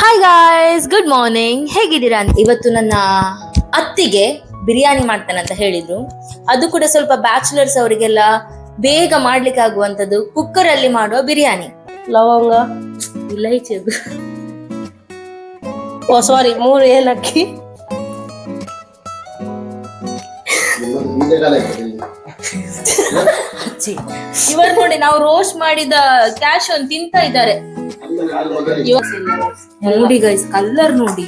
Hi guys good morning ಹೇಗಿದ್ದೀರಾ ಅಂತ ಇವತ್ತು ನನ್ನ ಅತ್ತಿಗೆ ಬಿರಿಯಾನಿ ಮಾಡ್ತಾನೆ ಅಂತ ಹೇಳಿದ್ರು. ಅದು ಕೂಡ ಸ್ವಲ್ಪ ಬ್ಯಾಚುಲರ್ಸ್ ಅವರಿಗೆಲ್ಲ ಬೇಗ ಮಾಡ್ಲಿಕ್ಕೆ ಆಗುವಂತದ್ದು ಕುಕ್ಕರ್ ಅಲ್ಲಿ ಮಾಡುವ ಬಿರಿಯಾನಿ. ಲವಂಗ ಇಲೈಚಿ ಓ ಸಾರಿ ಮೂರು ಏಲಕ್ಕಿ. ಇವರು ನೋಡಿ ನಾವು ರೋಸ್ಟ್ ಮಾಡಿದ ಕ್ಯಾಶ್ ಒಂದು ತಿಂತ ಇದ್ದಾರೆ. ನೋಡಿ ಗೈಸ್ ಕಲರ್ ನೋಡಿ.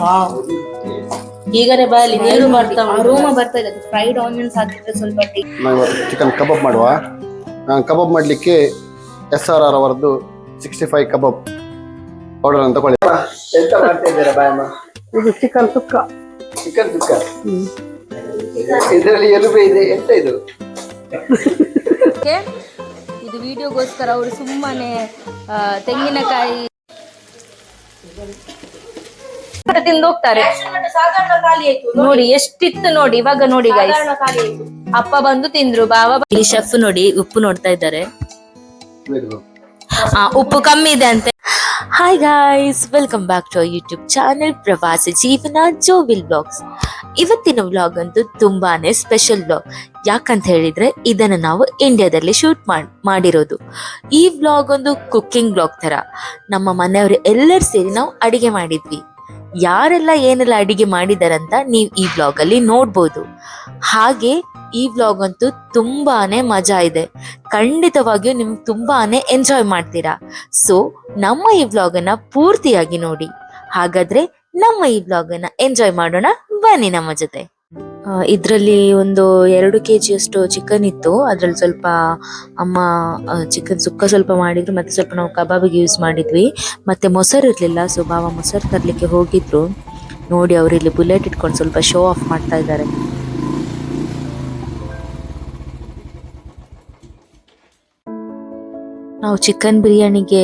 ವಾವ್ ಈಗನೇ ಬಾಯಲ್ಲಿ ನೀರು ಮಾಡ್ತಾ ರೂಮ ಬರ್ತಾ ಇದೆ. ಫ್ರೈಡ್ ಆನಿಯನ್ಸ್ ಹಾಕಿದ್ರೆ ಸ್ವಲ್ಪ ಟೇ ನಾವು ಚಿಕನ್ ಕಬಾಬ್ ಮಾಡುವ. ನಾನು ಕಬಾಬ್ ಮಾಡ್ಲಿಕ್ಕೆ ಎಸ್ ಆರ್ ಆರ್ ಅವರದ್ದು ಸಿಕ್ಸ್ಟಿ ಫೈವ್ ಕಬಾಬ್ ಆರ್ಡರ್ ಅಂತ ಕೊಳ್ಳಿ ಎಂತ ಮಾಡ್ತಾ ಇದ್ದೀರಾ ಬಾಯಮ್ಮ ಇದು ಚಿಕನ್ ಸುಕ್ಕ. ಚಿಕನ್ ಸುಕ್ಕ? ಇದರಲ್ಲಿ ಎಲುಬೆ ಇದೆ. ಎಂತ ಇದು? ಇದು ವಿಡಿಯೋಗೋಸ್ಕರ ಅವರು ಸುಮ್ಮನೆ ತೆಂಗಿನಕಾಯಿ ತಿಂದು ಹೋಗ್ತಾರೆ. ಸಾಧಾರಣ ಖಾಲಿ ಆಯ್ತು ನೋಡಿ. ಎಷ್ಟಿತ್ತು ನೋಡಿ ಇವಾಗ ನೋಡಿ ಗೈಸ್ ಅಪ್ಪ ಬಂದು ತಿಂದ್ರು ಬಾವ ಈ ಶೆಫ್ ನೋಡಿ ಉಪ್ಪು ನೋಡ್ತಾ ಇದ್ದಾರೆ. ಆ, ಉಪ್ಪು ಕಮ್ಮಿ ಇದೆ ಅಂತೆ. Hi guys welcome back to YouTube channel ಪ್ರವಾಸ ಜೀವನ ಜೋವಿಲ್ ಬ್ಲಾಗ್ಸ್ ಇವತ್ತಿನ ವ್ಲಾಗ್ ಅಂತೂ ತುಂಬಾನೇ ಸ್ಪೆಷಲ್ ಬ್ಲಾಗ್ ಯಾಕಂತ ಹೇಳಿದ್ರೆ, ಇದನ್ನ ನಾವು ಇಂಡಿಯಾದಲ್ಲಿ ಶೂಟ್ ಮಾಡಿರೋದು. ಈ ವ್ಲಾಗ್ ಒಂದು ಕುಕ್ಕಿಂಗ್ ಬ್ಲಾಗ್ ತರ ನಮ್ಮ ಮನೆಯವರು ಎಲ್ಲರೂ ಸೇರಿ ನಾವು ಅಡಿಗೆ ಮಾಡಿದ್ವಿ. ಯಾರೆಲ್ಲ ಏನೆಲ್ಲ ಅಡಿಗೆ ಮಾಡಿದಾರಂತ ನೀವು ಈ ಬ್ಲಾಗ್ ಅಲ್ಲಿ ನೋಡ್ಬೋದು. ಹಾಗೆ ಈ ವ್ಲಾಗ್ ಅಂತೂ ತುಂಬಾನೇ ಮಜಾ ಇದೆ. ಖಂಡಿತವಾಗಿಯೂ ನಿಮ್ಗೆ ತುಂಬಾನೇ ಎಂಜಾಯ್ ಮಾಡ್ತೀರಾ. ಸೊ ನಮ್ಮ ಈ ವ್ಲಾಗ್ ಅನ್ನ ಪೂರ್ತಿಯಾಗಿ ನೋಡಿ. ಹಾಗಾದ್ರೆ ನಮ್ಮ ಈ ವ್ಲಾಗ್ ಅನ್ನ ಎಂಜಾಯ್ ಮಾಡೋಣ. ಬನ್ನಿ ನಮ್ಮ ಜೊತೆ. ಇದರಲ್ಲಿ ಒಂದು ಎರಡು ಕೆ ಜಿಯಷ್ಟು ಚಿಕನ್ ಇತ್ತು. ಅದರಲ್ಲಿ ಸ್ವಲ್ಪ ಅಮ್ಮ ಚಿಕನ್ ಸುಕ್ಕ ಸ್ವಲ್ಪ ಮಾಡಿದ್ರು, ಮತ್ತೆ ಸ್ವಲ್ಪ ನಾವು ಕಬಾಬಿಗೆ ಯೂಸ್ ಮಾಡಿದ್ವಿ. ಮತ್ತೆ ಮೊಸರು ಇರಲಿಲ್ಲ ಸೊ ಬಾವ ಮೊಸರು ತರಲಿಕ್ಕೆ ಹೋಗಿದ್ರು. ನೋಡಿ ಅವರು ಇಲ್ಲಿ ಬುಲೆಟ್ ಇಟ್ಕೊಂಡು ಸ್ವಲ್ಪ ಶೋ ಆಫ್ ಮಾಡ್ತಾ ಇದ್ದಾರೆ. ನಾವು ಚಿಕನ್ ಬಿರಿಯಾನಿಗೆ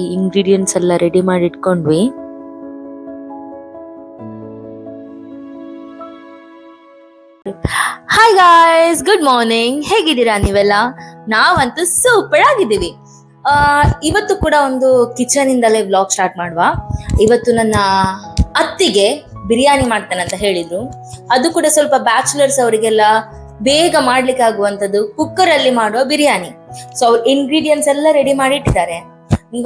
ಈ ಇಂಗ್ರೀಡಿಯೆಂಟ್ಸ್ ಎಲ್ಲ ರೆಡಿ ಮಾಡಿ ಇಟ್ಕೊಂಡ್ವಿ ಹಾಯ್ ಗಾಯ್ಸ್ ಗುಡ್ ಮಾರ್ನಿಂಗ್ ಹೇಗಿದ್ದೀರಾ ನೀವೆಲ್ಲ? ನಾವಂತೂ ಸೂಪರ್ ಆಗಿದ್ದೀವಿ. ಇವತ್ತು ಕೂಡ ಒಂದು ಕಿಚನ್ ಇಂದಲೇ ವ್ಲಾಗ್ ಸ್ಟಾರ್ಟ್ ಮಾಡುವ. ಇವತ್ತು ನನ್ನ ಅತ್ತಿಗೆ ಬಿರಿಯಾನಿ ಮಾಡ್ತಾನೆ ಅಂತ ಹೇಳಿದ್ರು. ಅದು ಕೂಡ ಸ್ವಲ್ಪ ಬ್ಯಾಚುಲರ್ಸ್ ಅವರಿಗೆಲ್ಲ ಬೇಗ ಮಾಡ್ಲಿಕ್ಕೆ ಆಗುವಂತದ್ದು ಕುಕ್ಕರ್ ಅಲ್ಲಿ ಮಾಡುವ ಬಿರಿಯಾನಿ. ಸೊ ಅವ್ರು ಇಂಗ್ರೀಡಿಯೆಂಟ್ಸ್ ಎಲ್ಲ ರೆಡಿ ಮಾಡಿ ಇಟ್ಟಿದ್ದಾರೆ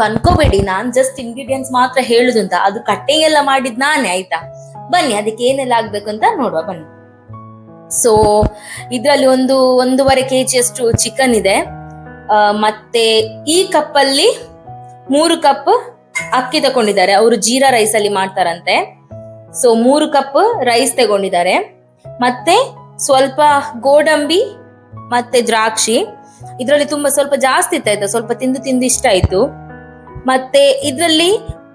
ಅನ್ಕೋಬೇಡಿ, ನಾನ್ ಜಸ್ಟ್ ಇಂಗ್ರೀಡಿಯೆಂಟ್ಸ್ ಮಾತ್ರ ಹೇಳುದು ಅಂತ ಅದು ಕಟ್ಟೆ ಎಲ್ಲ ಮಾಡಿದ್ ನಾನೇ, ಆಯ್ತಾ? ಬನ್ನಿ, ಅದಕ್ಕೆ ಏನೆಲ್ಲ ಆಗ್ಬೇಕು ಅಂತ ನೋಡುವ, ಬನ್ನಿ. ಸೊ ಇದ್ರಲ್ಲಿ ಒಂದು ಒಂದೂವರೆ ಕೆ ಅಷ್ಟು ಚಿಕನ್ ಇದೆ ಮತ್ತೆ ಈ ಕಪ್ ಅಲ್ಲಿ ಮೂರು ಕಪ್ ಅಕ್ಕಿ ತಗೊಂಡಿದ್ದಾರೆ. ಅವರು ಜೀರಾ ರೈಸ್ ಅಲ್ಲಿ ಮಾಡ್ತಾರಂತೆ. ಸೊ ಮೂರು ಕಪ್ ರೈಸ್ ತಗೊಂಡಿದ್ದಾರೆ. ಮತ್ತೆ ಸ್ವಲ್ಪ ಗೋಡಂಬಿ ಮತ್ತೆ ದ್ರಾಕ್ಷಿ. ಇದ್ರಲ್ಲಿ ತುಂಬಾ ಸ್ವಲ್ಪ ಜಾಸ್ತಿ ಇತ್ತು ಸ್ವಲ್ಪ ತಿಂದು ತಿಂದು ಇಷ್ಟ ಆಯ್ತು. ಮತ್ತೆ ಇದ್ರಲ್ಲಿ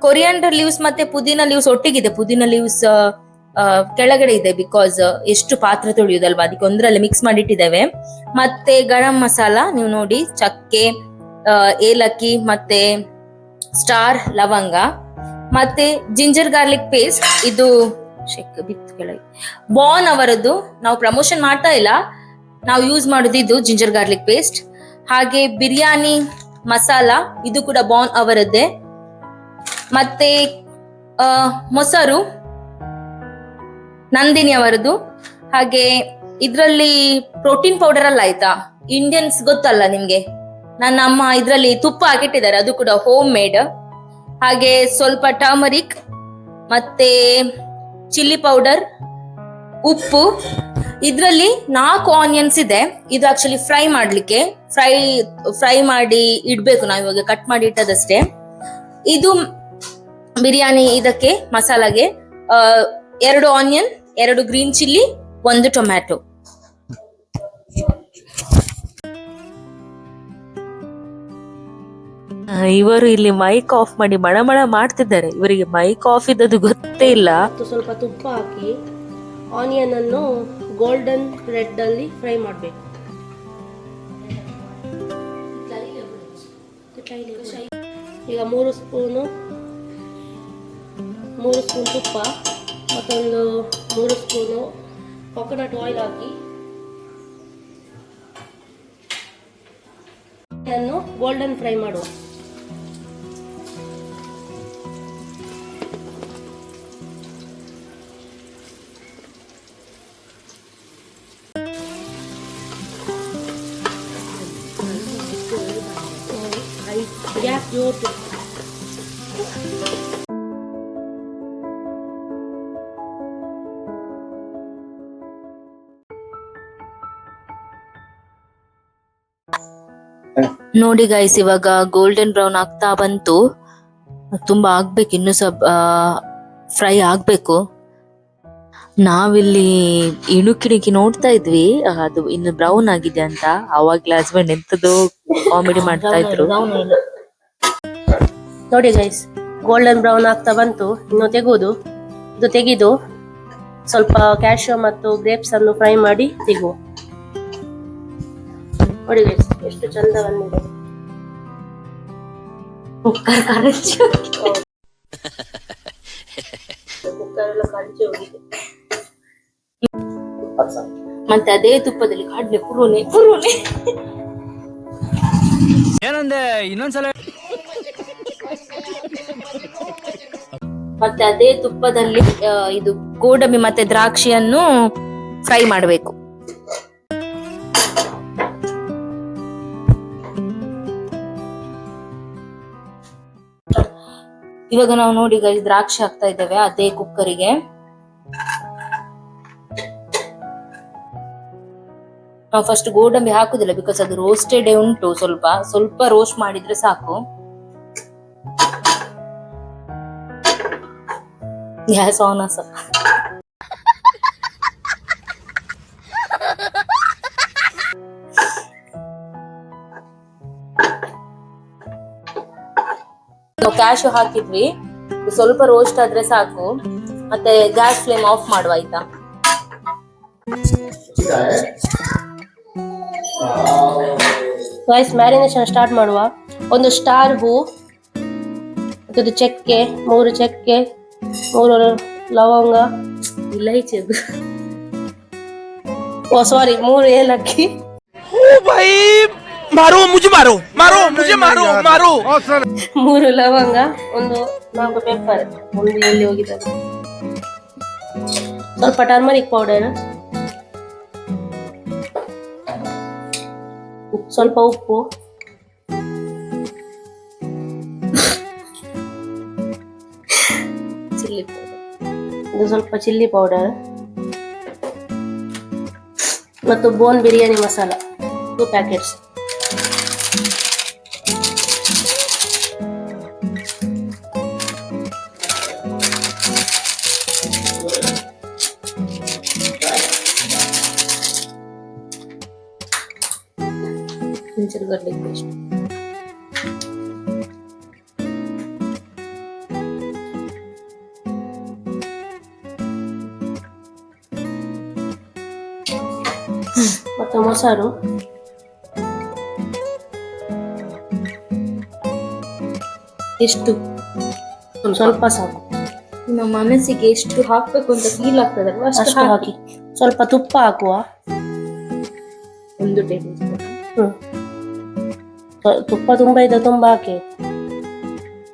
ಕೊರಿಯಾಂಡರ್ ಲೀವ್ಸ್ ಮತ್ತೆ ಪುದೀನ ಲೀವ್ಸ್ ಒಟ್ಟಿಗಿದೆ. ಪುದೀನ ಲೀವ್ಸ್ ಕೆಳಗಡೆ ಇದೆ ಬಿಕಾಸ್ ಎಷ್ಟು ಪಾತ್ರೆ ತೊಳೆಯುದಲ್ವಾ? ಅದಕ್ಕೆ ಒಂದ್ರಲ್ಲಿ ಮಿಕ್ಸ್ ಮಾಡಿಟ್ಟಿದ್ದೇವೆ. ಮತ್ತೆ ಗರಂ ಮಸಾಲ, ನೀವು ನೋಡಿ, ಚಕ್ಕೆ ಏಲಕ್ಕಿ, ಮತ್ತೆ ಸ್ಟಾರ್, ಲವಂಗ, ಮತ್ತೆ ಜಿಂಜರ್ ಗಾರ್ಲಿಕ್ ಪೇಸ್ಟ್ ಇದು ಬಿತ್ತು ಕೆಳಗೆ. ಬಾನ್ ಅವರದ್ದು, ನಾವು ಪ್ರಮೋಷನ್ ಮಾಡ್ತಾ ಇಲ್ಲ. ನಾವು ಯೂಸ್ ಮಾಡೋದು ಇದು ಜಿಂಜರ್ ಗಾರ್ಲಿಕ್ ಪೇಸ್ಟ್ ಹಾಗೆ ಬಿರಿಯಾನಿ, ಮಸಾಲ, ಇದು ಕೂಡ ಬಾನ್ ಅವರದ್ದೇ. ಮತ್ತೆ ಮೊಸರು, ನಂದಿನಿ ಅವರದ್ದು. ಹಾಗೆ ಇದರಲ್ಲಿ ಪ್ರೋಟೀನ್ ಪೌಡರ್ ಅಲ್ಲ ಆಯ್ತಾ? ಇಂಡಿಯನ್ಸ್ ಗೊತ್ತಲ್ಲ ನಿಮ್ಗೆ? ನನ್ನ ಅಮ್ಮ ಇದರಲ್ಲಿ ತುಪ್ಪ ಹಾಕಿಟ್ಟಿದ್ದಾರೆ, ಅದು ಕೂಡ ಹೋಮ್ ಮೇಡ್ ಹಾಗೆ ಸ್ವಲ್ಪ ಟರ್ಮರಿಕ್ ಮತ್ತೆ ಚಿಲ್ಲಿ ಪೌಡರ್ ಉಪ್ಪು ಇದ್ರಲ್ಲಿ ನಾಲ್ಕು ಆನಿಯನ್ಸ್ ಇದೆ. ಇದು ಆಕ್ಚುಲಿ ಫ್ರೈ ಮಾಡ್ಲಿಕ್ಕೆ. ಫ್ರೈ ಫ್ರೈ ಮಾಡಿ ಇಡ್ಬೇಕು ನಾವು ಇವಾಗ ಕಟ್ ಮಾಡಿ ಇಟ್ಟದಷ್ಟೇ. ಇದು ಬಿರಿಯಾನಿ ಇದಕ್ಕೆ ಮಸಾಲಾಗೆ ಎರಡು ಆನಿಯನ್ ಎರಡು ಗ್ರೀನ್ ಚಿಲ್ಲಿ ಒಂದು ಟೊಮ್ಯಾಟೊ ಇವರು ಇಲ್ಲಿ ಮೈಕ್ ಆಫ್ ಮಾಡಿ ಮಣ ಮಣ ಮಾಡ್ತಿದ್ದಾರೆ. ಇವರಿಗೆ ಮೈಕ್ ಆಫ್ ಇದ್ದದ್ದು ಗೊತ್ತೇ ಇಲ್ಲ. ಸ್ವಲ್ಪ ತುಪ್ಪ ಹಾಕಿ ಆನಿಯನ್ ಅನ್ನು ಗೋಲ್ಡನ್ ರೆಡ್ ಅಲ್ಲಿ ಫ್ರೈ ಮಾಡಬೇಕು. ಈಗ ಮೂರು ಸ್ಪೂನು, ಮೂರು ಸ್ಪೂನ್ ತುಪ್ಪ, ಮತ್ತೊಂದು ಮೂರು ಸ್ಪೂನು ಕೊಕೊನಟ್ ಆಯಿಲ್ ಹಾಕಿ. ಗೋಲ್ಡನ್ ಫ್ರೈ ಮಾಡುವ. ನೋಡಿ ಗೈಸ್ ಇವಾಗ ಗೋಲ್ಡನ್ ಬ್ರೌನ್ ಆಗ್ತಾ ಬಂತು. ತುಂಬಾ ಆಗ್ಬೇಕು ಇನ್ನು ಸ್ವಲ್ಪ ಫ್ರೈ ಆಗ್ಬೇಕು. ನಾವಿಲ್ಲಿ ಇಣುಕಿಣಿಕಿ ನೋಡ್ತಾ ಇದ್ವಿ. ಅದು ಇನ್ನು ಬ್ರೌನ್ ಆಗಿದೆ ಅಂತ. ಅವಾಗ್ಲೇ ಹಸ್ಬೆಂಡ್ ಎಂತದೋ ಕಾಮಿಡಿ ಮಾಡ್ತಾ ಇದ್ರು. ನೋಡಿ ಗೈಸ್ ಗೋಲ್ಡನ್ ಬ್ರೌನ್ ಆಗ್ತಾ ಬಂತು. ಇನ್ನು ತೆಗುವುದು ಇದು ತೆಗೆದು ಸ್ವಲ್ಪ ಕ್ಯಾಶ್ಯೂ ಮತ್ತು ಗ್ರೇಪ್ಸ್ ಅನ್ನು ಫ್ರೈ ಮಾಡಿ ತೆಗುವ ನೋಡಿ ಎಷ್ಟು ಚಂದ ಬಂದಿದೆ. ಕುಕ್ಕರ್ ಕರಚಿ ಕುಕ್ಕರ್ ಎಲ್ಲ ಕರಚಿ ಹೋಗಿದೆ. ಮತ್ತೆ ಅದೇ ತುಪ್ಪದಲ್ಲಿ ಕಡ್ಲೆ ಪುರೋನೆ ಪುರೋನೆ. ಏನಂದೆ ಇನ್ನೊಂದ್ಸಲ ಮತ್ತೆ ಅದೇ ತುಪ್ಪದಲ್ಲಿ ಇದು ಗೋಡಂಬಿ ಮತ್ತೆ ದ್ರಾಕ್ಷಿಯನ್ನು ಫ್ರೈ ಮಾಡಬೇಕು. ಇವಾಗ ನಾವು ನೋಡಿ ಗೈಸ್ ದ್ರಾಕ್ಷಿ ಹಾಕ್ತಾ ಇದ್ದೇವೆ ಅದೇ ಕುಕ್ಕರಿಗೆ. ನಾವು ಫಸ್ಟ್ ಗೋಡಂಬಿ ಹಾಕುದಿಲ್ಲ ಬಿಕಾಸ್ ಅದು ರೋಸ್ಟೆಡ್ ಉಂಟು ಸ್ವಲ್ಪ. ಸ್ವಲ್ಪ ರೋಸ್ಟ್ ಮಾಡಿದ್ರೆ ಸಾಕು. ಗ್ಯಾಸ್ ಆನ್ ನಾವು ಕ್ಯಾಶು ಹಾಕಿದ್ವಿ. ಸ್ವಲ್ಪ ರೋಸ್ಟ್ ಆದ್ರೆ ಸಾಕು. ಮತ್ತೆ ಗ್ಯಾಸ್ ಫ್ಲೇಮ್ ಆಫ್ ಮಾಡುವ, ಆಯ್ತಾ? ವಾಯ್ಸ್ ಮ್ಯಾರಿನೇಷನ್ ಸ್ಟಾರ್ಟ್ ಮಾಡುವ. ಒಂದು ಸ್ಟಾರ್ ಹೂ, ಮತ್ತೊಂದು ಚಕ್ಕೆ, ಮೂರು ಚಕ್ಕೆ, ಮೂರು ಲವಂಗ, ಇಲೈಚಿ ಓ ಸಾರಿ ಮೂರು ಏಲಕ್ಕಿ. ओ ಮಾರೋ ಮುಜಿ ಮಾರು. ಮಾರು ಮುಜೆ ಮಾರೋ ಮಾರೋ. ಮೂರು ಲವಂಗ ಒಂದು ನಾಲ್ಕು ಪೇಪರ್. ಒಂದು ಎಲ್ಲಿ ಹೋಗಿದೆ. ಸ್ವಲ್ಪ ಟರ್ಮರಿಕ್ ಪೌಡರ್ ಸ್ವಲ್ಪ ಉಪ್ಪು. ಚಿಲ್ಲಿ ಪೌಡರ್ ಇದು ಸ್ವಲ್ಪ ಚಿಲ್ಲಿ ಪೌಡರ್ ಮತ್ತು bone biryani masala. Two packets paste ಮತ್ತು ಮೊಸರು ಎಷ್ಟು ಒಂದು ಸ್ವಲ್ಪ ಸಾಕು. ನಮ್ಮ ಮನಸ್ಸಿಗೆ ಎಷ್ಟು ಹಾಕ್ಬೇಕು ಅಂತ ಫೀಲ್ ಆಗ್ತದಲ್ವಾ? ಅಷ್ಟು ಅಷ್ಟು ಹಾಕಿ. ಸ್ವಲ್ಪ ತುಪ್ಪ ಹಾಕುವ. ಒಂದು ಟೇಬಲ್ ಸ್ಪೂನ್. ತುಪ್ಪ ತುಂಬ ಇದೆ ತುಂಬ ಹಾಕಿ.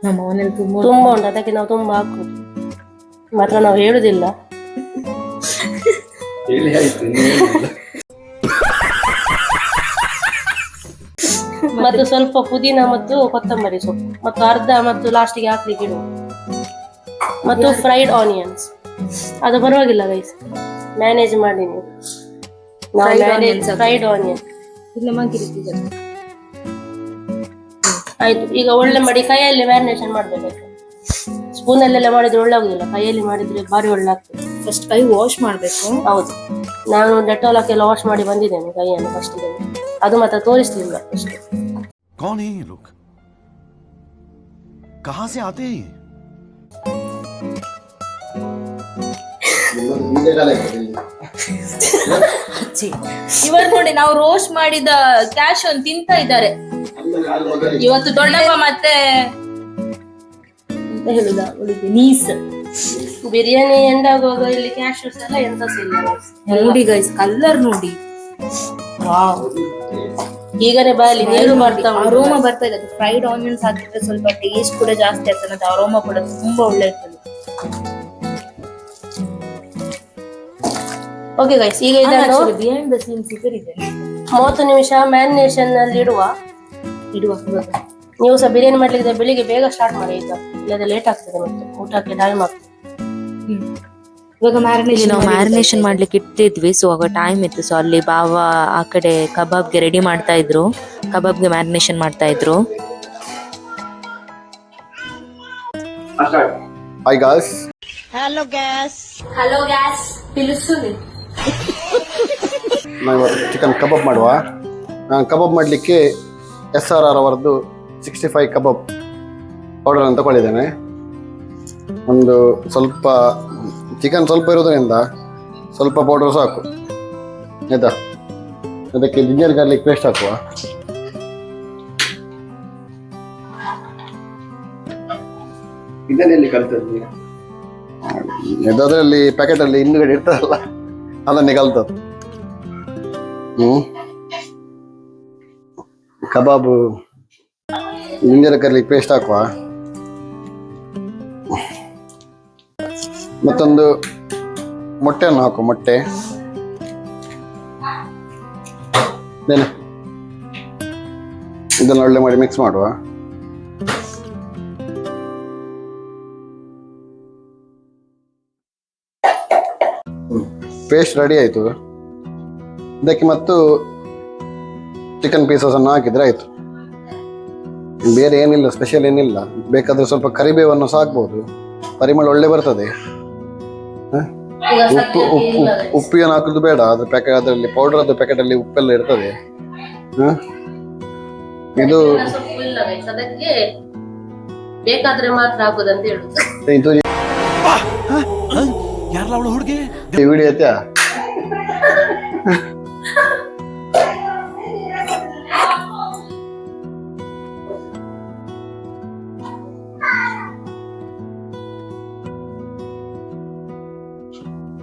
ನಮ್ಮ ಮನೇಲಿ ತುಂಬಾ ತುಂಬ ಉಂಟು ಅದಕ್ಕೆ ನಾವು ತುಂಬ ಹಾಕುದು ಮಾತ್ರ ನಾವು ಹೇಳುದಿಲ್ಲ. ಮತ್ತು ಸ್ವಲ್ಪ ಪುದೀನ ಮತ್ತು ಕೊತ್ತಂಬರಿ ಸೊಪ್ಪು ಮತ್ತು ಅರ್ಧ ಮತ್ತು ಲಾಸ್ಟಿಗೆ ಹಾಕ್ಲಿಕ್ಕೆ ಇಡು ಮತ್ತು ಫ್ರೈಡ್ ಆನಿಯನ್ಸ್ ಅದು ಪರವಾಗಿಲ್ಲ ಗೈಸ್ ಮ್ಯಾನೇಜ್ ಮಾಡಿ ನೀವು. ಹಾಕು. ಫ್ರೈಡ್ ಆನಿಯನ್ ಇಲ್ಲ ಮಗಿರಿದ್ದೀಗ ಆಯ್ತು ಈಗ ಒಳ್ಳೆ ಮಾಡಿ ಕೈಯಲ್ಲಿ ಮ್ಯಾರಿನೇಷನ್ ಮಾಡ್ಬೇಕಾಯ್ತು ಸ್ಪೂನಲ್ಲೆಲ್ಲ ಮಾಡಿದ್ರೆ ಒಳ್ಳೆ ಆಗುದಿಲ್ಲ ಕೈಯಲ್ಲಿ ಮಾಡಿದ್ರೆ ಭಾರಿ ಒಳ್ಳೆ ಆಗ್ತದೆ ಫಸ್ಟ್ ಕೈ ವಾಶ್ ಮಾಡ್ಬೇಕು ಹೌದು ನಾನು ಡೆಟಾಲ್ ಹಾಕಿ ಎಲ್ಲ ವಾಶ್ ಮಾಡಿ ಬಂದಿದ್ದೇನೆ ಕೈಯನ್ನು ಫಸ್ಟ್ ಅದು ಮಾತ್ರ ತೋರಿಸ್ಲಿಲ್ಲ ಅಷ್ಟೇ कौन है ये लोग कहां से आते हैं ये ನಿಮ್ಮದು ಬೀಜಗಾಲ ಇದೆ ಇಲ್ಲಿ. ಇವರು ನೋಡಿ ನಾವು ರೋಸ್ಟ್ ಮಾಡಿದ ಕ್ಯಾಶ್ ಒಂದು ತಿಂತಾ ಇದ್ದಾರೆ ಆಮೇಲೆ ಅಲ್ಲಿ ಮೊದಲಿಗೆ ಇವತ್ತು ದೊಡ್ಡಪ್ಪ ಮತ್ತೆ ಅಂತ ಹೇಳುದ ಅವಳಿಗೆ ನೀಸ್. ಬಿರಿಯಾನಿ ಎಂಡ್ ಆಗುವಾಗ ಇಲ್ಲಿ ಕ್ಯಾಶಸ್ ಎಲ್ಲ ಎಂತ ಇಲ್ಲ. ನೋಡಿ ಗೈಸ್ ಕಲರ್ ನೋಡಿ. ಈಗನೇ ಬಾಯಲ್ಲಿ ನೀರು ಮಾಡ್ತಾ. ಅರೋಮ ಬರ್ತಾ ಇದೆ. ಫ್ರೈಡ್ ಆನಿಯನ್ಸ್ ಹಾಕಿದ್ರೆ ಸ್ವಲ್ಪ ಟೇಸ್ಟ್ ಕೂಡ ಜಾಸ್ತಿ ಆಗ್ತದೆ. ಮತ್ತೆ ಅರೋಮ ಕೂಡ ತುಂಬಾ ಒಳ್ಳೆ ಇರ್ತದೆ ಓಕೆ ಗೈಸ್ ಈಗ ಇದನ್ನು ಮೂವತ್ತು ನಿಮಿಷ ಮ್ಯಾರಿನೇಷನ್ ಅಲ್ಲಿ ಇಡುವ ಇಡುವ ಇವಾಗ ನೀವು ಸಹ ಬಿರಿಯಾನಿ ಮಾಡ್ಲಿಕ್ಕೆ ಬೆಳಿಗ್ಗೆ ಬೇಗ ಸ್ಟಾರ್ಟ್ ಮಾಡಿ ಆಯ್ತಾ ಇಲ್ಲದ್ರೆ ಲೇಟ್ ಆಗ್ತದೆ ಮತ್ತೆ ಊಟಕ್ಕೆ ಟೈಮ್ ಆಗ್ತದೆ ಇವಾಗ ಇಲ್ಲಿ ಮ್ಯಾರಿನೇಷನ್ ನಾವು ಮ್ಯಾರಿನೇಷನ್ ಮಾಡ್ಲಿಕ್ಕೆ ಇಟ್ಟಿದ್ವಿ ಸೊ ಆಗ ಟೈಮ್ ಇತ್ತು ಸೊ ಅಲ್ಲಿ ಬಾವ ಆ ಕಡೆ ಕಬಾಬ್ಗೆ ರೆಡಿ ಮಾಡ್ತಾ ಇದ್ರು ಕಬಾಬ್ಗೆ ಮ್ಯಾರಿನೇಷನ್ ಮಾಡ್ತಾ ಇದ್ರು ಹಾಯ್ ಗಾಯ್ಸ್ ಹಲೋ ಗ್ಯಾಸ್ పిలుస్తుంది ನಾವು ಇವತ್ತು ಚಿಕನ್ ಕಬಾಬ್ ಮಾಡುವ ನಾನು ಕಬಾಬ್ ಮಾಡಲಿಕ್ಕೆ ಎಸ್ ಆರ್ ಆರ್ ಅವರದ್ದು ಸಿಕ್ಸ್ಟಿ ಫೈವ್ ಕಬಾಬ್ ಆರ್ಡರನ್ನು ತಗೊಂಡಿದ್ದೇನೆ. ಒಂದು ಸ್ವಲ್ಪ ಚಿಕನ್ ಸ್ವಲ್ಪ ಇರೋದರಿಂದ ಸ್ವಲ್ಪ ಪೌಡರ್ ಸಾಕು. ಆಯ್ತಾ? ಅದಕ್ಕೆ ಜಿಂಜರ್ ಗಾರ್ಲಿಕ್ ಪೇಸ್ಟ್ ಹಾಕುವ. ಇದನ್ನೆಲ್ಲಿ ಕಲ್ತದ್ದು ಅದರಲ್ಲಿ ಪ್ಯಾಕೆಟಲ್ಲಿ ಹಿಂದುಗಡೆ ಇರ್ತದಲ್ಲ ಅದನ್ನೇ ಕಲ್ತದ್ದು. ಹ್ಞೂ ಕಬಾಬು ಇಂಜರ ಕರ್ಲಿಕ್ಕೆ ಪೇಸ್ಟ್ ಹಾಕುವ. ಮತ್ತೊಂದು ಮೊಟ್ಟೆಯನ್ನು ಹಾಕು, ಮೊಟ್ಟೆ. ಇದನ್ನು ಒಳ್ಳೆ ಮಾಡಿ ಮಿಕ್ಸ್ ಮಾಡುವ. ಪೇಸ್ಟ್ ರೆಡಿ ಆಯಿತು. ಇದಕ್ಕೆ ಮತ್ತು ಚಿಕನ್ ಪೀಸಸ್ ಅನ್ನು ಹಾಕಿದ್ರೆ ಆಯಿತು. ಬೇರೆ ಏನಿಲ್ಲ ಸ್ಪೆಷಲ್ ಏನಿಲ್ಲ. ಬೇಕಾದ್ರೆ ಸ್ವಲ್ಪ ಕರಿಬೇವನ್ನು ಸಾಕ್ಬೋದು ಪರಿಮಳ ಒಳ್ಳೆ ಬರ್ತದೆ. ಹ? ಉಪ್ಪು ಉಪ್ಪು ಉಪ್ಪು ಏನು ಹಾಕೋದು ಬೇಡ. ಅದ್ರ ಪ್ಯಾಕೆಟ್ ಅದರಲ್ಲಿ ಪೌಡರ್ ಪ್ಯಾಕೆಟಲ್ಲಿ ಪ್ಯಾಕೆಟ್ ಅಲ್ಲಿ ಉಪ್ಪೆಲ್ಲ ಇರ್ತದೆ. ಹ? ಇದು ಬೇಕಾದ್ರೆ ಮಾತ್ರ ಹಾಕೋದಂತ ಹೇಳುದು. ಇದು ಯಾರಲ್ಲ ಅವಳು ಹುಡುಗಿ? ವಿಡಿಯೋ ಐತ್ಯಾ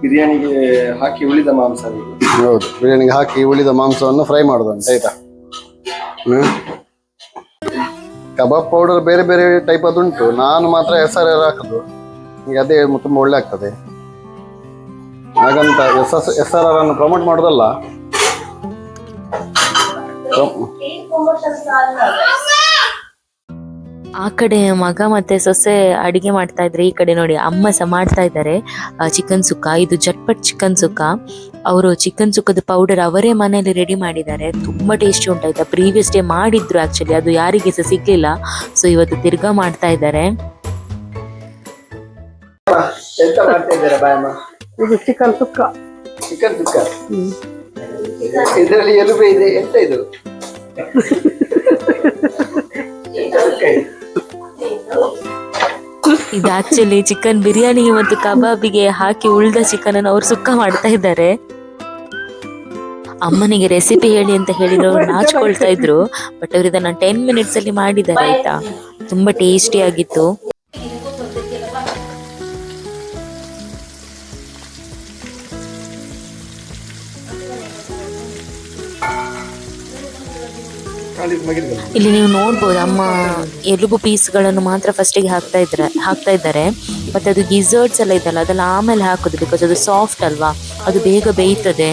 ಬಿರಿಯಾನಿಗೆ ಹಾಕಿ ಉಳಿದ ಮಾಂಸ. ಹೌದು ಬಿರಿಯಾನಿಗೆ ಹಾಕಿ ಉಳಿದ ಮಾಂಸವನ್ನು ಫ್ರೈ ಮಾಡೋದಂತ ಆಯ್ತಾ? ಹ್ಮ್? ಕಬಾಬ್ ಪೌಡರ್ ಬೇರೆ ಬೇರೆ ಟೈಪ್ ಅದುಂಟು ನಾನು ಮಾತ್ರ ಎಸ್ ಆರ್ ಹಾಕೋದು. ಈಗ ಅದೇ ತುಂಬ ಒಳ್ಳೆ ಆಗ್ತದೆ. ಹಾಗಂತ S S S R R ಅನ್ನು ಪ್ರಮೋಟ್ ಮಾಡೋದಲ್ಲ ಆ ಕಡೆ ಮಗ ಮತ್ತೆ ಸೊಸೆ ಅಡಿಗೆ ಮಾಡ್ತಾ ಇದ್ರೆ ಈ ಕಡೆ ನೋಡಿ ಅಮ್ಮ ಸಹ ಮಾಡ್ತಾ ಇದ್ದಾರೆ. ಚಿಕನ್ ಸುಕ್ಕ ಇದು ಜಟ್ಪಟ್ ಚಿಕನ್ ಸುಕ್ಕ. ಅವರು ಚಿಕನ್ ಸುಕ್ಕದ ಪೌಡರ್ ಅವರೇ ಮನೆಯಲ್ಲಿ ರೆಡಿ ಮಾಡಿದ್ದಾರೆ. ತುಂಬಾ ಟೇಸ್ಟಿ ಉಂಟಾಯ್ತಾ. ಪ್ರೀವಿಯಸ್ ಡೇ ಮಾಡಿದ್ರು ಆಕ್ಚುಲಿ ಅದು ಯಾರಿಗೆ ಸಹ ಸಿಗ್ಲಿಲ್ಲ. ಸೊ ಇವತ್ತು ತಿರ್ಗಾ ಮಾಡ್ತಾ ಇದ್ದಾರೆ. ಇದು ಚಿಕನ್ ಸುಕ್ಕ. ಚಿಕನ್ ಸುಕ್ಕ? ಇದರಲ್ಲಿ ಎಲುಬೆ ಇದೆ. ಎಂತ ಇದು? ಇದು? ಆಕ್ಚುಲಿ ಚಿಕನ್ ಬಿರಿಯಾನಿ ಮತ್ತು ಕಬಾಬಿಗೆ ಹಾಕಿ ಉಳ್ದ ಚಿಕನ್ ಅನ್ನು ಅವ್ರು ಸುಕ್ಕ ಮಾಡ್ತಾ ಇದ್ದಾರೆ. ಅಮ್ಮನಿಗೆ ರೆಸಿಪಿ ಹೇಳಿ ಅಂತ ಹೇಳಿದ್ರು ಅವ್ರು ನಾಚ್ಕೊಳ್ತಾ ಇದ್ರು ಬಟ್ ಅವ್ರು ಇದನ್ನ ಟೆನ್ ಮಿನಿಟ್ಸ್ ಅಲ್ಲಿ ಮಾಡಿದ್ದಾರೆ ಆಯ್ತಾ? ತುಂಬಾ ಟೇಸ್ಟಿ ಆಗಿತ್ತು. ಇಲ್ಲಿ ನೀವು ನೋಡ್ಬೋದು ಅಮ್ಮ ಎಲುಬು ಪೀಸ್ಗಳನ್ನು ಮಾತ್ರ ಫಸ್ಟಿಗೆ ಹಾಕ್ತಾ ಇದ್ರೆ ಹಾಕ್ತಾ ಇದ್ದಾರೆ. ಮತ್ತೆ ಅದು ಗಿಝರ್ಡ್ಸ್ ಎಲ್ಲ ಇದೆಲ್ಲ ಅದೆಲ್ಲ ಆಮೇಲೆ ಹಾಕೋದು ಬಿಕಾಸ್ ಅದು ಸಾಫ್ಟ್ ಅಲ್ವಾ? ಅದು ಬೇಗ ಬೇಯ್ತದೆ.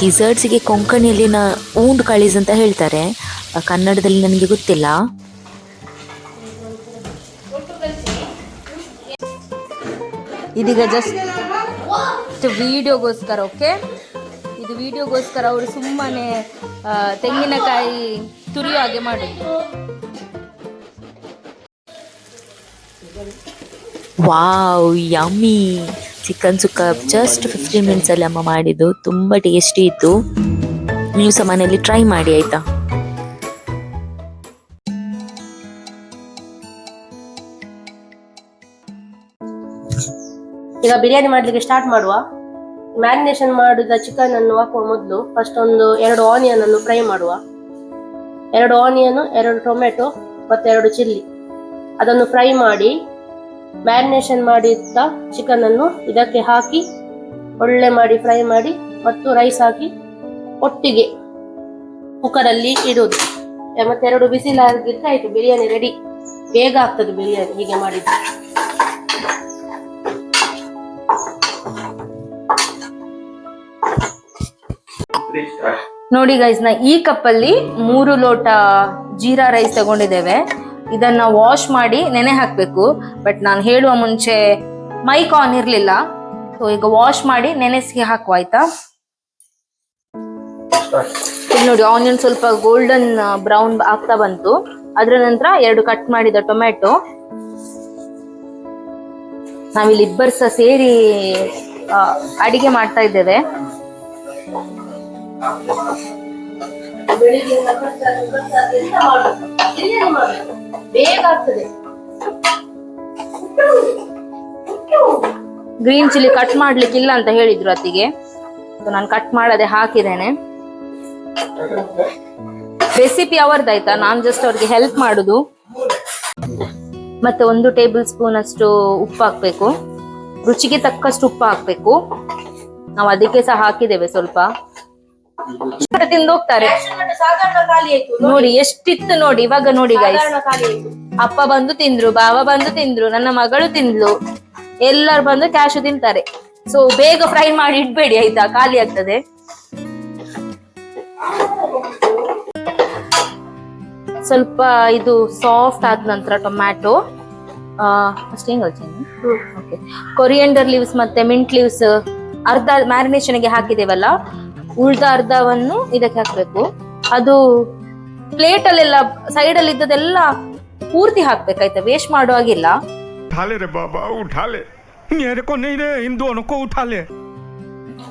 ಗಿಝರ್ಡ್ಸಿಗೆ ಕೊಂಕಣಿಯಲ್ಲಿ ನ ಊಂಡ್ ಕಳೀಸ್ ಅಂತ ಹೇಳ್ತಾರೆ. ಕನ್ನಡದಲ್ಲಿ ನನಗೆ ಗೊತ್ತಿಲ್ಲ. ಇದೀಗ ಜಸ್ಟ್ ವಿಡಿಯೋಗೋಸ್ಕರ ಓಕೆ ಇದು ವಿಡಿಯೋಗೋಸ್ಕರ ಅವರು ಸುಮ್ಮನೆ ತೆಂಗಿನಕಾಯಿ ತುರಿಯೋ ಹಾಗೆ ಮಾಡಿದ್ರು. Wow yummy chicken sukka just fifteen ಮಿನಿಟ್ಸಲ್ಲಿ ಅಮ್ಮ ಮಾಡಿದ್ದು. ತುಂಬ ಟೇಸ್ಟಿ ಇತ್ತು. ನೀವು ಸಹ ಮನೆಯಲ್ಲಿ ಟ್ರೈ ಮಾಡಿ ಆಯ್ತಾ? ಈಗ ಬಿರಿಯಾನಿ ಮಾಡ್ಲಿಕ್ಕೆ ಸ್ಟಾರ್ಟ್ ಮಾಡುವ? ಮ್ಯಾರಿನೇಷನ್ ಮಾಡಿದ ಚಿಕನ್ ಅನ್ನು ಹಾಕುವ ಮೊದಲು ಫಸ್ಟ್ ಒಂದು ಎರಡು ಆನಿಯನ್ ಅನ್ನು ಫ್ರೈ ಮಾಡುವ. ಎರಡು ಆನಿಯನ್ ಎರಡು ಟೊಮೆಟೊ ಮತ್ತೆ ಎರಡು ಚಿಲ್ಲಿ ಅದನ್ನು ಫ್ರೈ ಮಾಡಿ ಮ್ಯಾರಿನೇಷನ್ ಮಾಡಿದ್ದ ಚಿಕನ್ ಅನ್ನು ಇದಕ್ಕೆ ಹಾಕಿ, ಒಳ್ಳೆ ಮಾಡಿ ಫ್ರೈ ಮಾಡಿ ಮತ್ತು ರೈಸ್ ಹಾಕಿ ಒಟ್ಟಿಗೆ ಕುಕ್ಕರಲ್ಲಿ ಇಡುವುದು ಮತ್ತೆ ಎರಡು ಬಿಸಿಲಾಗಿದ್ರೆ ಆಯಿತು, ಬಿರಿಯಾನಿ ರೆಡಿ ಬೇಗ ಆಗ್ತದೆ ಬಿರಿಯಾನಿ, ಹೀಗೆ ಮಾಡಿದ್ರೆ. ನೋಡಿ ಗೈಸ್ ನಾ ಈ ಕಪ್ ಅಲ್ಲಿ ಮೂರು ಲೋಟ ಜೀರಾ ರೈಸ್ ತಗೊಂಡಿದ್ದೇವೆ. ಇದನ್ನ ವಾಶ್ ಮಾಡಿ ನೆನೆ ಹಾಕ್ಬೇಕು. ಬಟ್ ನಾನು ಹೇಳುವ ಮುಂಚೆ ಮೈಕ್ ಆನ್ ಇರ್ಲಿಲ್ಲ. ಸೊ ಈಗ ವಾಶ್ ಮಾಡಿ ನೆನೆಸಿ ಹಾಕುವ ಆಯ್ತಾ? ನೋಡಿ ಆನಿಯನ್ ಸ್ವಲ್ಪ ಗೋಲ್ಡನ್ ಬ್ರೌನ್ ಆಗ್ತಾ ಬಂತು. ಅದ್ರ ನಂತರ ಎರಡು ಕಟ್ ಮಾಡಿದ ಟೊಮ್ಯಾಟೊ ನಾವಿಲ್ಲಿ ಇಬ್ಬರು ಸಹ ಸೇರಿ ಅಡಿಗೆ ಮಾಡ್ತಾ ಇದ್ದೇವೆ. ಗ್ರೀನ್ ಚಿಲ್ಲಿ ಕಟ್ ಮಾಡ್ಲಿಕ್ಕೆ ಇಲ್ಲ ಅಂತ ಹೇಳಿದ್ರು ಅತ್ತಿಗೆ. ನಾನು ಕಟ್ ಮಾಡದೆ ಹಾಕಿದ್ದೇನೆ. ರೆಸಿಪಿ ಅವರದಾಯ್ತಾ? ನಾನು ಜಸ್ಟ್ ಅವ್ರಿಗೆ ಹೆಲ್ಪ್ ಮಾಡುದು. ಮತ್ತೆ ಒಂದು ಟೇಬಲ್ ಸ್ಪೂನ್ ಅಷ್ಟು ಉಪ್ಪು ಹಾಕ್ಬೇಕು. ರುಚಿಗೆ ತಕ್ಕಷ್ಟು ಉಪ್ಪು ಹಾಕ್ಬೇಕು. ನಾವು ಅದಕ್ಕೆ ಸಹ ಹಾಕಿದ್ದೇವೆ ಸ್ವಲ್ಪ. ತಿಂದು ಹೋಗ್ತಾರೆ ಸಾಧಾರಣ ಖಾಲಿ ಆಯ್ತು ನೋಡಿ. ಎಷ್ಟಿತ್ತು ನೋಡಿ ಇವಾಗ ನೋಡಿ ಗೈಸ್ ಅಪ್ಪ ಬಂದು ತಿಂದ್ರು ಬಾವ ಬಂದು ತಿಂದ್ರು ನನ್ನ ಮಗಳು ತಿಂದ್ಲು. ಎಲ್ಲರೂ ಬಂದು ಕ್ಯಾಶು ತಿಂತಾರೆ. ಸೊ ಬೇಗ ಫ್ರೈ ಮಾಡಿ ಇಡ್ಬೇಡಿ ಆಯ್ತಾ? ಖಾಲಿ ಆಗ್ತದೆ. ಸ್ವಲ್ಪ ಇದು ಸಾಫ್ಟ್ ಆದ ನಂತರ ಟೊಮ್ಯಾಟೊ ಅಷ್ಟೇ ಓಕೆ ಕೊರಿಯಂಡರ್ ಲೀವ್ಸ್ ಮತ್ತೆ ಮಿಂಟ್ ಲೀವ್ಸ್ ಅರ್ಧ ಮ್ಯಾರಿನೇಷನ್ಗೆ ಹಾಕಿದೇವಲ್ಲ? ಉಳ್ದ ಅರ್ಧವನ್ನು ಇದಕ್ಕೆ ಹಾಕ್ಬೇಕು. ಅದು ಪ್ಲೇಟ್ ಅಲ್ಲೆಲ್ಲ ಸೈಡ್ ಅಲ್ಲಿ ಇದ್ದದೆಲ್ಲ ಪೂರ್ತಿ ಹಾಕ್ಬೇಕಾಯ್ತಾ ವೇಸ್ಟ್ ಮಾಡೋ ಮಾಡುವಾಗಿಲ್ಲ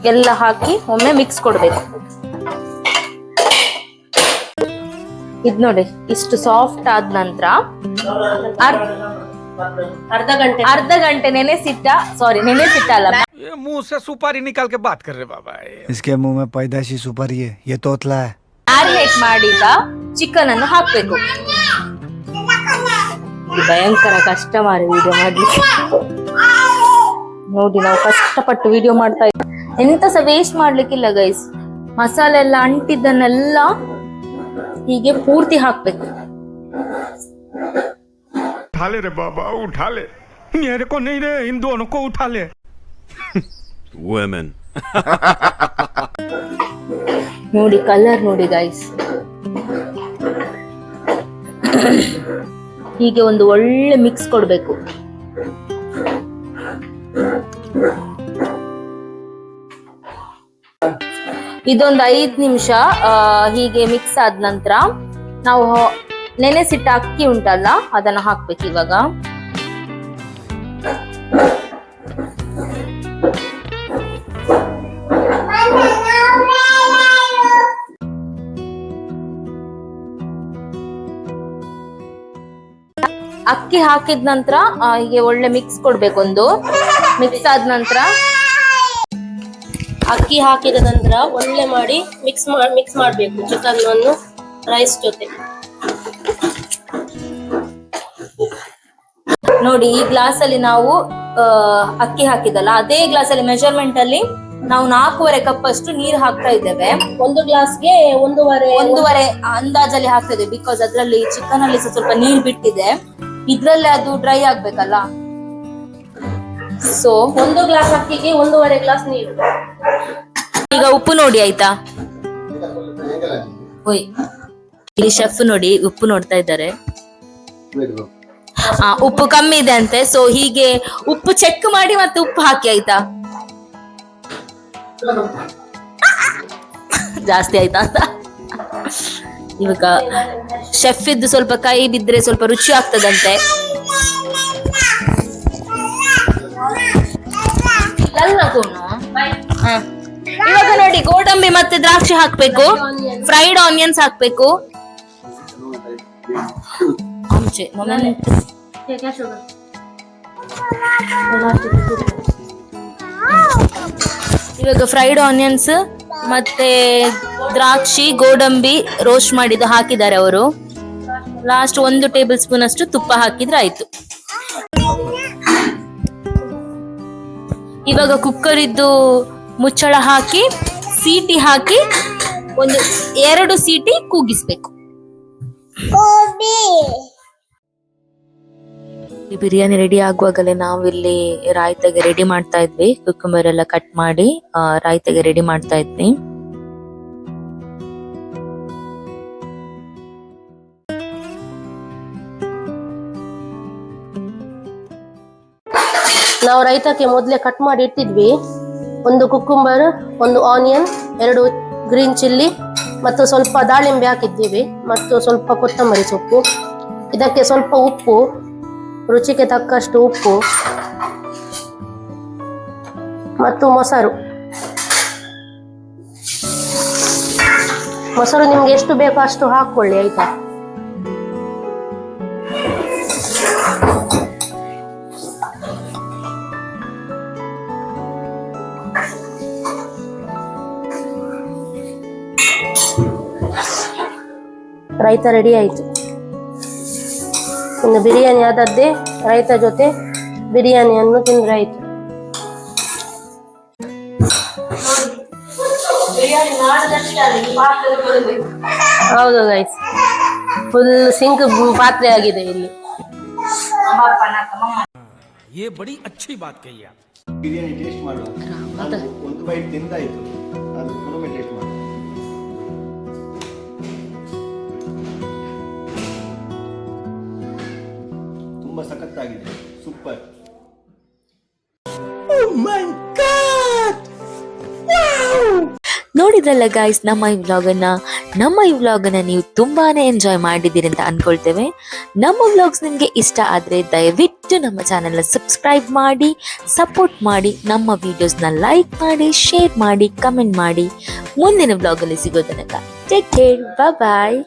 ಎಲ್ಲ ಹಾಕಿ ಒಮ್ಮೆ ಮಿಕ್ಸ್ ಕೊಡ್ಬೇಕು. ಇದ್ ನೋಡಿ ಇಷ್ಟು ಸಾಫ್ಟ್ ಆದ ನಂತರ ಅರ್ಧ ಗಂಟೆ. ಅರ್ಧ ಗಂಟೆ ನೆನೆಸಿಟ್ಟ ಸಾರಿ ನೆನೆಸಿಟ್ಟ ಅಲ್ಲ. ये मुंह से सुपारी निकाल के बात कर रहे बाबा ये। इसके मुंह में पैदाशी सुपारी है ये तोतला है ಮ್ಯಾರಿನೇಟ್ ಮಾಡಿದ ಚಿಕನ್ ಅನ್ನು ಹಾಕ್ಬೇಕು ಇದು ಭಯಂಕರ ಕಷ್ಟ ಮಾರಿ ವಿಡಿಯೋ ಮಾಡ್ಲಿಕ್ಕೆ ನೋಡಿ ನಾವು ಕಷ್ಟಪಟ್ಟು ವಿಡಿಯೋ ಮಾಡ್ತಾ ಇದ್ದೀವಿ ಎಂತ ಸಹ ವೇಸ್ಟ್ ಮಾಡ್ಲಿಕ್ಕಿಲ್ಲ ಗೈಸ್ ಮಸಾಲೆ ಎಲ್ಲ ಅಂಟಿದ್ದನ್ನೆಲ್ಲ ಹೀಗೆ ಪೂರ್ತಿ ಹಾಕ್ಬೇಕು उठा ले रे बाबा उठा ले मेरे को नहीं रे इन दोनों को उठा ले Women. ನೋಡಿ ಕಲರ್ ನೋಡಿ ಗೈಸ್ ಹೀಗೆ ಒಂದು ಒಳ್ಳೆ ಮಿಕ್ಸ್ ಕೊಡಬೇಕು. ಇದೊಂದು ಐದು ನಿಮಿಷ ಹೀಗೆ ಮಿಕ್ಸ್ ಆದ ನಂತರ ನಾವು ನೆನೆಸಿಟ್ಟ ಅಕ್ಕಿ ಉಂಟಲ್ಲ, ಅದನ್ನ ಹಾಕ್ಬೇಕು ಇವಾಗ. ಅಕ್ಕಿ ಹಾಕಿದ ನಂತರ ಹೀಗೆ ಒಳ್ಳೆ ಮಿಕ್ಸ್ ಕೊಡ್ಬೇಕೊಂದು ಮಿಕ್ಸ್ ಆದ ನಂತರ ಅಕ್ಕಿ ಹಾಕಿದ ನಂತರ ಒಳ್ಳೆ ಮಾಡಿ ಮಿಕ್ಸ್ ಮಿಕ್ಸ್ ಮಾಡಬೇಕು ಚಿಕನ್ ಅನ್ನು ರೈಸ್ ಜೊತೆ. ನೋಡಿ ಈ ಗ್ಲಾಸ್ ಅಲ್ಲಿ ನಾವು ಅಕ್ಕಿ ಹಾಕಿದಲ್ಲ ಅದೇ ಗ್ಲಾಸ್ ಅಲ್ಲಿ ಮೆಜರ್ಮೆಂಟ್ ಅಲ್ಲಿ ನಾವು ನಾಲ್ಕೂವರೆ ಕಪ್ ಅಷ್ಟು ನೀರು ಹಾಕ್ತಾ ಇದ್ದೇವೆ. ಒಂದು ಗ್ಲಾಸ್ಗೆ ಒಂದೂವರೆ ಒಂದೂವರೆ ಅಂದಾಜಲ್ಲಿ ಹಾಕ್ತಾ ಇದ್ದೇವೆ ಬಿಕಾಸ್ ಅದ್ರಲ್ಲಿ ಚಿಕನ್ ಅಲ್ಲಿ ಸ್ವಲ್ಪ ನೀರ್ ಬಿಟ್ಟಿದೆ. ಇದ್ರಲ್ಲಿ ಅದು ಡ್ರೈ ಆಗ್ಬೇಕಲ್ಲ? ಸೊ ಒಂದು ಗ್ಲಾಸ್ ಅಕ್ಕಿಗೆ ಒಂದೂವರೆ ಗ್ಲಾಸ್ ನೀರು. ಈಗ ಉಪ್ಪು ನೋಡಿ ಆಯ್ತಾ? ಓಯ್ ಇಲ್ಲಿ ಶೆಫ್ ನೋಡಿ ಉಪ್ಪು ನೋಡ್ತಾ ಇದ್ದಾರೆ. ಆ, ಉಪ್ಪು ಕಮ್ಮಿ ಇದೆ ಅಂತೆ ಸೊ ಹೀಗೆ ಉಪ್ಪು ಚೆಕ್ ಮಾಡಿ ಮತ್ತೆ ಉಪ್ಪು ಹಾಕಿ ಆಯ್ತಾ? ಜಾಸ್ತಿ ಆಯ್ತಾ ಅಂತ? ಇವಾಗ ಶೆಫ್ ಇದ್ದು ಸ್ವಲ್ಪ ಕೈ ಬಿದ್ರೆ ಸ್ವಲ್ಪ ರುಚಿ ಆಗ್ತದಂತೆ. ಇವಾಗ ನೋಡಿ ಗೋಡಂಬಿ ಮತ್ತೆ ದ್ರಾಕ್ಷಿ ಹಾಕ್ಬೇಕು. ಫ್ರೈಡ್ ಆನಿಯನ್ಸ್ ಹಾಕ್ಬೇಕು. ಇವಾಗ ಫ್ರೈಡ್ ಆನಿಯನ್ಸ್ ಮತ್ತೆ ದ್ರಾಕ್ಷಿ, ಗೋಡಂಬಿ ರೋಸ್ಟ್ ಮಾಡಿದ್ದು ಹಾಕಿದ್ದಾರೆ ಅವರು. ಲಾಸ್ಟ್ ಒಂದು ಟೇಬಲ್ ಸ್ಪೂನ್ ಅಷ್ಟು ತುಪ್ಪ ಹಾಕಿದ್ರೆ ಆಯ್ತು. ಇವಾಗ ಕುಕ್ಕರ್ ಇದ್ದು ಮುಚ್ಚಳ ಹಾಕಿ, ಸೀಟಿ ಹಾಕಿ ಒಂದು ಎರಡು ಸೀಟಿ ಕೂಗಿಸ್ಬೇಕು. ಈ ಬಿರಿಯಾನಿ ರೆಡಿ ಆಗುವಾಗಲೇ ನಾವಿಲ್ಲಿ ರಾಯ್ತಾಗೆ ರೆಡಿ ಮಾಡ್ತಾ ಇದ್ವಿ. ಕುಕ್ಕುಂಬರ್ ಎಲ್ಲ ಕಟ್ ಮಾಡಿ ರಾಯ್ತಾಗೆ ರೆಡಿ ಮಾಡ್ತಾ ಇದ್ವಿ. ನಾವು ರೈತಕ್ಕೆ ಮೊದಲೇ ಕಟ್ ಮಾಡಿ ಇಟ್ಟಿದ್ವಿ. ಒಂದು ಕುಕ್ಕುಂಬರ್ ಒಂದು ಆನಿಯನ್ ಎರಡು ಗ್ರೀನ್ ಚಿಲ್ಲಿ ಮತ್ತು ಸ್ವಲ್ಪ ದಾಳಿಂಬೆ ಹಾಕಿದ್ದೀವಿ. ಮತ್ತು ಸ್ವಲ್ಪ ಕೊತ್ತಂಬರಿ ಸೊಪ್ಪು. ಇದಕ್ಕೆ ಸ್ವಲ್ಪ ಉಪ್ಪು. ರುಚಿಗೆ ತಕ್ಕಷ್ಟು ಉಪ್ಪು ಮತ್ತು ಮೊಸರು. ಮೊಸರು ನಿಮ್ಗೆ ಎಷ್ಟು ಬೇಕೋ ಅಷ್ಟು ಹಾಕೊಳ್ಳಿ ಆಯ್ತಾ? ರೈತ ರೆಡಿ ಆಯ್ತು. ಇನ್ನು ಬಿರಿಯಾನಿ ಆದದ್ದೇ ರೈತ ಜೊತೆ ಬಿರಿಯಾನಿಯನ್ನು ತಿಂದ್ರೆ ಆಯ್ತು ಹೌದು ಗೈಸ್ ಫುಲ್ ಸಿಂಕ್ ಪಾತ್ರೆ ಆಗಿದೆ ಇಲ್ಲಿ ये बड़ी अच्छी बात कही आप ಬಿರಿಯಾನಿ ಟೇಸ್ಟ್ ಮಾಡುವ ನಾನು ಒಂದು ಬೈಟ್ ತಿಂದಾಯ್ತು ಅದು ಪುನೊಮ್ಮೆ ಟೇಸ್ಟ್ ಸಖತ್ತಾಗಿದೆ ಸೂಪರ್ ನೋಡಿದ್ರಲ್ಲ ಗಾಯ್ಸ್ ನಮ್ಮ ಈ ವ್ಲಾಗನ್ನ ನಮ್ಮ ಈ ವ್ಲಾಗನ್ನ ನೀವು ತುಂಬಾನೇ ಎಂಜಾಯ್ ಮಾಡಿದ್ದೀರಿ ಅಂತ ಅನ್ಕೊಳ್ತೇವೆ. ನಮ್ಮ ವ್ಲಾಗ್ಸ್ ನಿಮಗೆ ಇಷ್ಟ ಆದ್ರೆ ದಯವಿಟ್ಟು ನಮ್ಮ ಚಾನೆಲ್ನ ಸಬ್ಸ್ಕ್ರೈಬ್ ಮಾಡಿ ಸಪೋರ್ಟ್ ಮಾಡಿ ನಮ್ಮ ವಿಡಿಯೋಸ್ನ ಲೈಕ್ ಮಾಡಿ ಶೇರ್ ಮಾಡಿ ಕಮೆಂಟ್ ಮಾಡಿ. ಮುಂದಿನ ವ್ಲಾಗಲ್ಲಿ ಸಿಗೋ ತನಕ ಟೇಕ್ ಕೇರ್ ಬಾಯ್